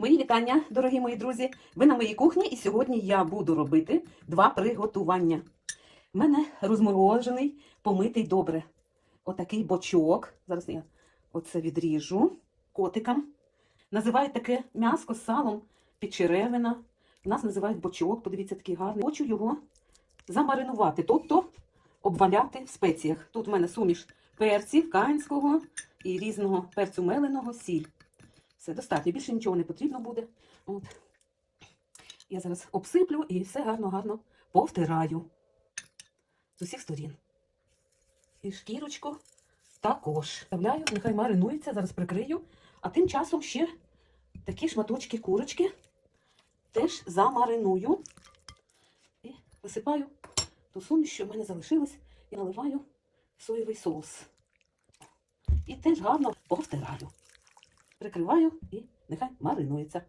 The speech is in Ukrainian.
Мої вітання, дорогі мої друзі. Ви на моїй кухні, і сьогодні я буду робити два приготування. У мене розморожений, помитий добре. Отакий бочок. Зараз я оце відріжу котикам. Називають таке м'яско з салом підчеревина. У нас називають бочок, подивіться, такий гарний. Хочу його замаринувати, тобто обваляти в спеціях. Тут у мене суміш перців, канського і різного перцю меленого, сіль. Все достатньо, більше нічого не потрібно буде. От. Я зараз обсиплю і все гарно-гарно повтираю з усіх сторін. І шкірочку також. Вставляю, нехай маринується, зараз прикрию. А тим часом ще такі шматочки курочки теж замариную. І висипаю ту суміш, що в мене залишилась, і наливаю соєвий соус. І теж гарно повтираю. Прикриваю і нехай маринується.